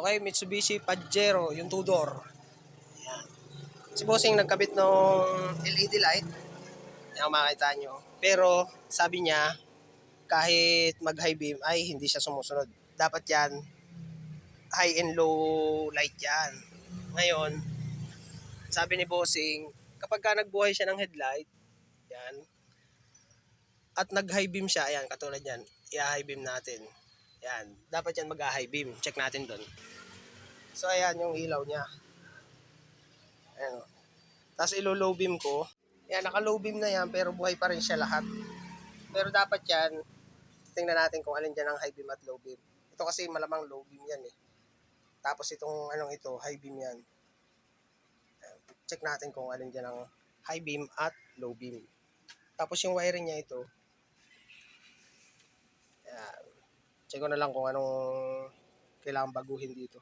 Okay, Mitsubishi Pajero, yung two-door. Yan. Si Bossing nagkabit ng LED light. Yan ang makita nyo. Pero sabi niya, kahit mag-high beam ay hindi siya sumusunod. Dapat yan, high and low light yan. Ngayon, sabi ni Bossing, kapag ka nagbuhay siya ng headlight, yan, at nag-high beam siya, ayan, katulad yan, i-high beam natin. Yan, dapat yan mag-high beam. Check natin doon. So, ayan yung ilaw niya. Ayan o. Tapos ilo-low beam ko. Yan, naka-low beam na yan, pero buhay pa rin siya lahat. Pero dapat yan, tingnan natin kung alin dyan ang high beam at low beam. Ito kasi malamang low beam yan eh. Tapos itong anong ito, high beam yan. Check natin kung alin dyan ang high beam at low beam. Tapos yung wiring niya ito, ayan, check ko na lang kung anong kailangan baguhin dito.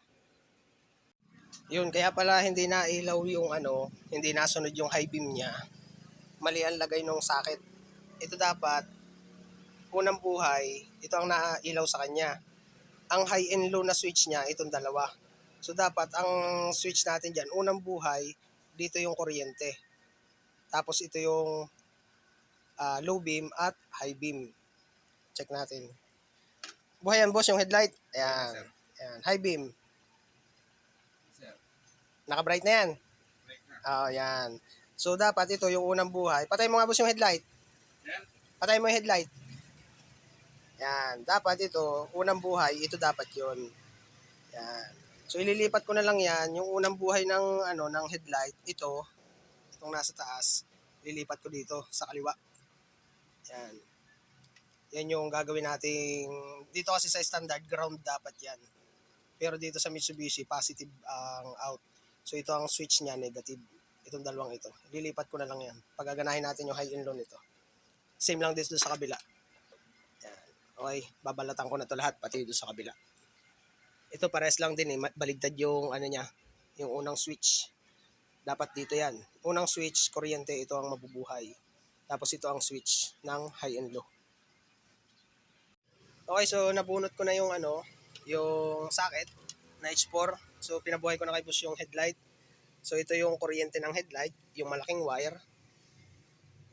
Yun, kaya pala hindi na ilaw yung ano, hindi nasunod yung high beam niya. Mali ang lagay nung socket. Ito dapat, unang buhay, ito ang nailaw sa kanya. Ang high and low na switch niya, itong dalawa. So dapat ang switch natin dyan, unang buhay, dito yung kuryente. Tapos ito yung ah, low beam at high beam. Check natin. Buhay yan boss yung headlight. Ayan. Ayan. High beam. Naka-bright na yan. Oh, yan. So, dapat ito yung unang buhay. Patay mo nga boss yung headlight. Patay mo yung headlight. Yan. Dapat ito, unang buhay, ito dapat yon Yan. So, ililipat ko na lang yan. Yung unang buhay ng, ano, ng headlight, ito, itong nasa taas, lilipat ko dito, sa kaliwa. Yan. Yan yung gagawin nating, dito kasi sa standard, ground dapat yan. Pero dito sa Mitsubishi, positive ang out. So ito ang switch niya, negative. Itong dalawang ito. Lilipat ko na lang yan. Pagaganahin natin yung high and low nito. Same lang dito sa kabila. Yan. Okay, babalatan ko na to lahat, pati dito sa kabila. Ito pares lang din eh, baligtad yung ano niya, yung unang switch. Dapat dito yan. Unang switch, kuryente, ito ang mabubuhay. Tapos ito ang switch ng high and low. Okay, so nabunot ko na yung ano, yung socket na H4. So pinabuhay ko na kay boss yung headlight. So ito yung kuryente ng headlight, yung malaking wire.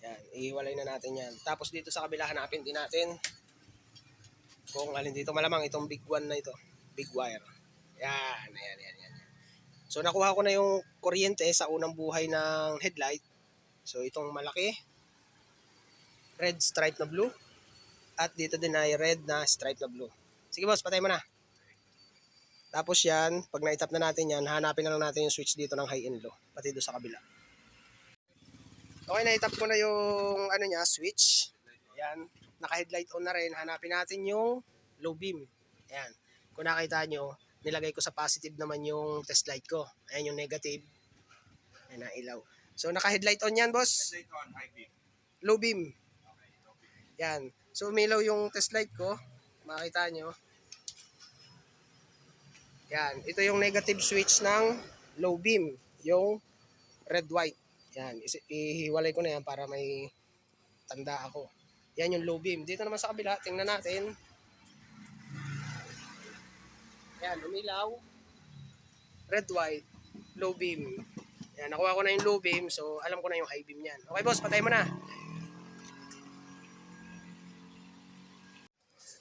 Yan, ihiwalay na natin yan. Tapos dito sa kabila hanapin din natin kung alin dito. Malamang itong big one na ito. Big wire. Yan, ayan, ayan, yan. So nakuha ko na yung kuryente sa unang buhay ng headlight. So itong malaki, red stripe na blue. At dito din ay red na stripe na blue. Sige boss, patay mo na. Tapos yan, pag na-tap na natin yan, hanapin na lang natin yung switch dito ng high and low. Pati doon sa kabila. Okay, na-tap ko na yung ano niya, switch. Yan. Naka-headlight on na rin. Hanapin natin yung low beam. Yan. Kung nakita nyo, nilagay ko sa positive naman yung test light ko. Ayan yung negative. Ayan na ilaw. So, naka-headlight on yan, boss. Headlight on, high beam. Low beam. Yan. So, umilaw yung test light ko. Makita nyo. Yan. Ito yung negative switch ng low beam. Yung red-white. Yan. Ihiwalay ko na yan para may tanda ako. Yan yung low beam. Dito naman sa kabila, tingnan natin. Yan, umilaw. Red-white. Low beam. Yan, nakuha ko na yung low beam. So, alam ko na yung high beam yan. Okay, boss, patay mo na.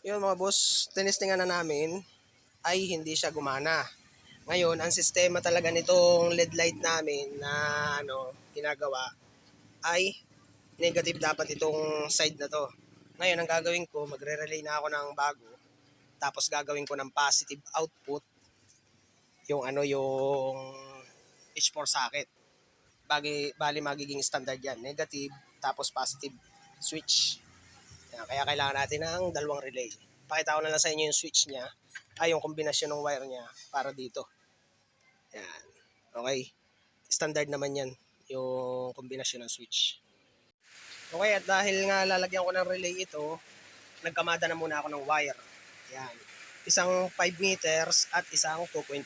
Yun mga boss, tinistingan na namin ay hindi siya gumana. Ngayon, ang sistema talaga nitong LED light namin na ano, ginagawa ay negative dapat itong side na to. Ngayon, ang gagawin ko, magre-relay na ako ng bago. Tapos gagawin ko ng positive output yung ano yung H4 socket. Bagi, bali magiging standard yan. Negative, tapos positive switch. Yan, kaya kailangan natin ng dalawang relay. Pakita ko na lang sa inyo yung switch niya, ay yung kombinasyon ng wire niya para dito. Yan. Okay. Standard naman yan, yung kombinasyon ng switch. Okay, at dahil nga lalagyan ko ng relay ito, nagkamada na muna ako ng wire. Yan. Isang 5 meters at isang 2.5.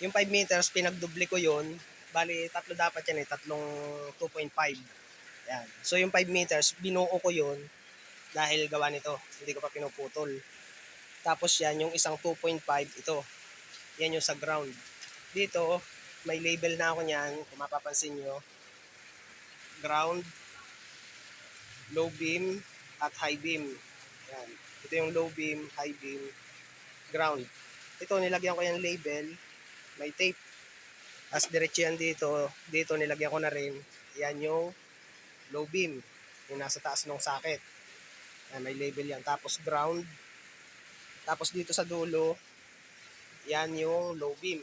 Yung 5 meters, pinagdubli ko yun. Bali, tatlo dapat yan eh, tatlong 2.5. Yan. So yung 5 meters, binuo ko yun dahil gawa nito. Hindi ko pa pinuputol. Tapos yan, yung isang 2.5 ito. Yan yung sa ground. Dito, may label na ako niyan. Kung mapapansin nyo. Ground, low beam, at high beam. Yan. Ito yung low beam, high beam, ground. Ito, nilagyan ko yung label. May tape. As diretso yan dito. Dito, nilagyan ko na rin. Yan yung low beam. Yung nasa taas ng socket. Yan, may label yan. Tapos ground. Tapos dito sa dulo, yan yung low beam.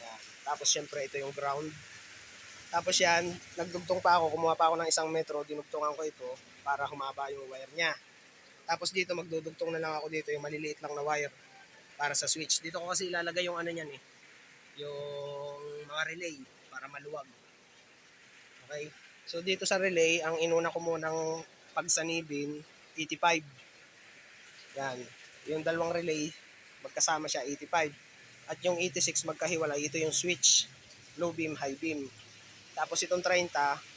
Yan. Tapos syempre ito yung ground. Tapos yan, nagdugtong pa ako, kumuha pa ako ng isang metro, dinugtungan ko ito para humaba yung wire niya. Tapos dito magdudugtong na lang ako dito yung maliliit lang na wire para sa switch. Dito ko kasi ilalagay yung ano niyan eh, yung mga relay para maluwag. Okay? So dito sa relay, ang inuna ko munang pagsanibin, 85. Yan. Yung dalawang relay, magkasama siya 85. At yung 86 magkahiwalay, ito yung switch, low beam, high beam. Tapos itong 30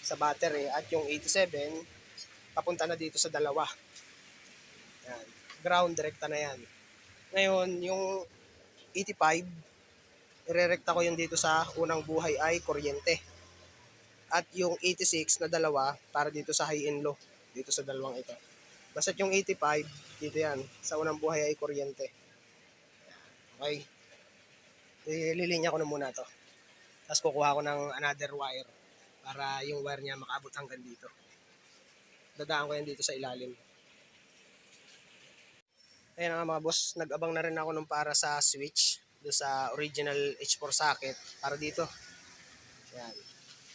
sa battery at yung 87 papunta na dito sa dalawa. Yan. Ground direkta na yan. Ngayon, yung 85 irerekta ko yung dito sa unang buhay ay kuryente. At yung 86 na dalawa para dito sa high and low. Dito sa dalawang ito. Basta yung 85, dito yan. Sa unang buhay ay kuryente. Okay. Ililinya ko na muna to. Tapos kukuha ko ng another wire para yung wire niya makaabot hanggang dito. Dadaan ko yan dito sa ilalim. Ayan nga mga boss, nag-abang na rin ako nung para sa switch do sa original H4 socket para dito. Ayan.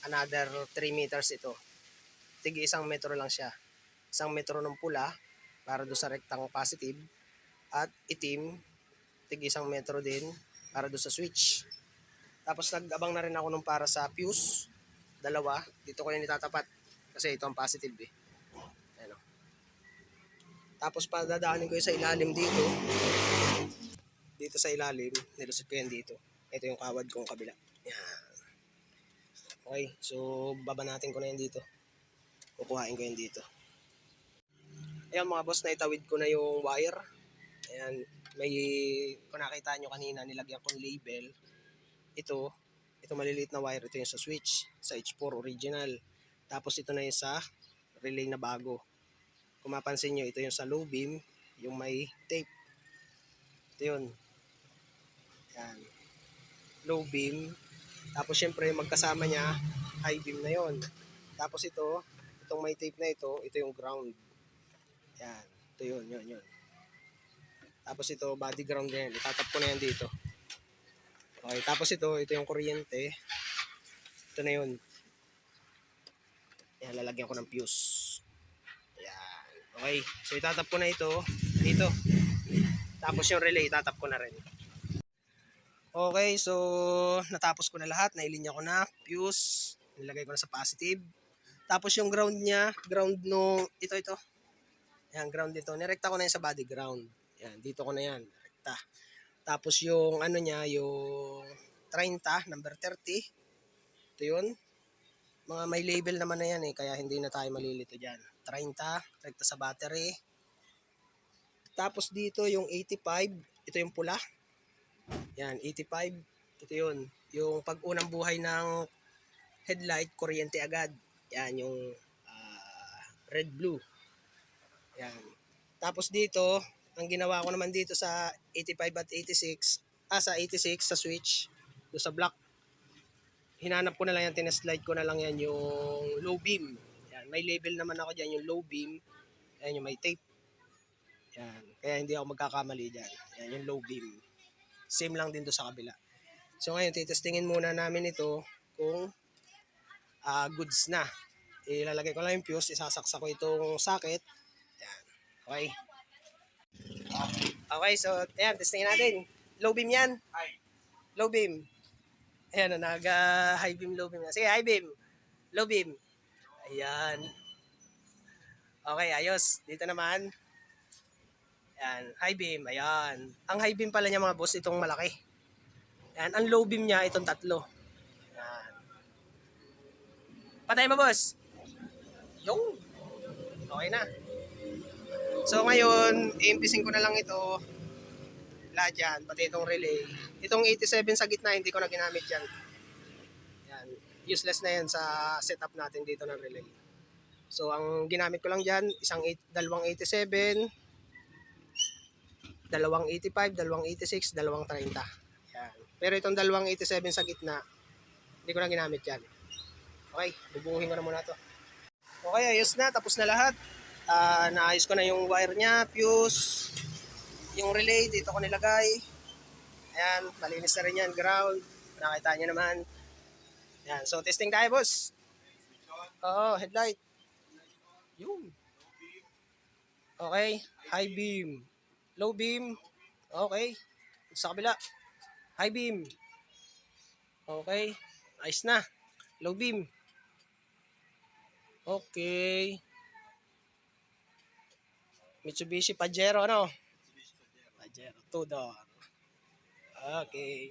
Another 3 meters ito. Tigi isang metro lang siya. Isang metro ng pula para do sa rectang positive at itim tigi isang metro din para do sa switch. Tapos nag-abang na rin ako nung para sa fuse. Dalawa. Dito ko yan itatapat. Kasi ito ang positive eh. Ayan o. Tapos padadaanin ko yung sa ilalim dito. Dito sa ilalim. Nilusot ko yan dito. Ito yung kawad kong kabila. Yan. Okay. So, baba natin ko na yan dito. Kukuhain ko yan dito. Ayan mga boss, naitawid ko na yung wire. Ayan. May, kung nakita nyo kanina, nilagyan kong label ito, ito maliliit na wire, ito yung sa switch, sa H4 original. Tapos ito na yung sa relay na bago. Kung mapansin nyo, ito yung sa low beam, yung may tape. Ito yun. Yan. Low beam. Tapos syempre magkasama niya, high beam na yon. Tapos ito, itong may tape na ito, ito yung ground. Yan. Ito yun, yun, yun. Tapos ito, body ground yan. Itatap ko na yan dito. Okay, tapos ito, ito yung kuryente. Ito na yun. Yan, lalagyan ko ng fuse. Yan. Okay, so itatap ko na ito dito. Tapos yung relay, itatap ko na rin. Okay, so natapos ko na lahat. Nailinya ko na. Fuse. Nilagay ko na sa positive. Tapos yung ground niya, ground no, ito, ito. Yan, ground dito. Nirekta ko na yan sa body ground. Yan, dito ko na yan. Rekta. Tapos yung ano niya, yung 30, number 30. Ito yun. Mga may label naman na yan eh, kaya hindi na tayo malilito dyan. 30, rekta sa battery. Tapos dito yung 85, ito yung pula. Yan, 85. Ito yun. Yung pag unang buhay ng headlight, kuryente agad. Yan, yung ah, red-blue. Yan. Tapos dito, ang ginawa ko naman dito sa 85 at 86, ah sa 86 sa switch, do sa block, hinanap ko na lang yan, tineslide ko na lang yan yung low beam. Yan, may label naman ako dyan yung low beam, yan yung may tape. Yan, kaya hindi ako magkakamali dyan. Yan yung low beam. Same lang din do sa kabila. So ngayon, titestingin muna namin ito kung ah, goods na. Ilalagay ko lang yung fuse, isasaksak ko itong socket. Okay. Okay, so ayan, testingin natin. Low beam yan. Low beam. Ayan, nag uh, high beam, low beam. Sige, high beam. Low beam. Ayan. Okay, ayos. Dito naman. Ayan, high beam. Ayan. Ang high beam pala niya mga boss, itong malaki. Ayan, ang low beam niya, itong tatlo. Ayan. Patay mo, boss. Yung. Okay na. So ngayon, iimpisin ko na lang ito. lahat yan, pati itong relay. Itong 87 sa gitna, hindi ko na ginamit yan. Yan, useless na yan sa setup natin dito ng relay. So, ang ginamit ko lang dyan, isang eight, dalawang 87, dalawang 85, dalawang 86, dalawang 30. Yan. Pero itong dalawang 87 sa gitna, hindi ko na ginamit yan. Okay, bubuhin ko na muna to. Okay, ayos na. Tapos na lahat. Ah, naayos ko na yung wire niya, fuse, yung relay, dito ko nilagay. Ayan, malinis na rin yan, ground. Nakita niyo naman. Ayan, so testing tayo, boss. Oo, headlight. Yun. Okay, high beam. Low beam. Okay. Sa kabila. High beam. Okay. Ayos na. Low beam. Okay. Mitsubishi Pajero, ano? Pajero, two door. Okay.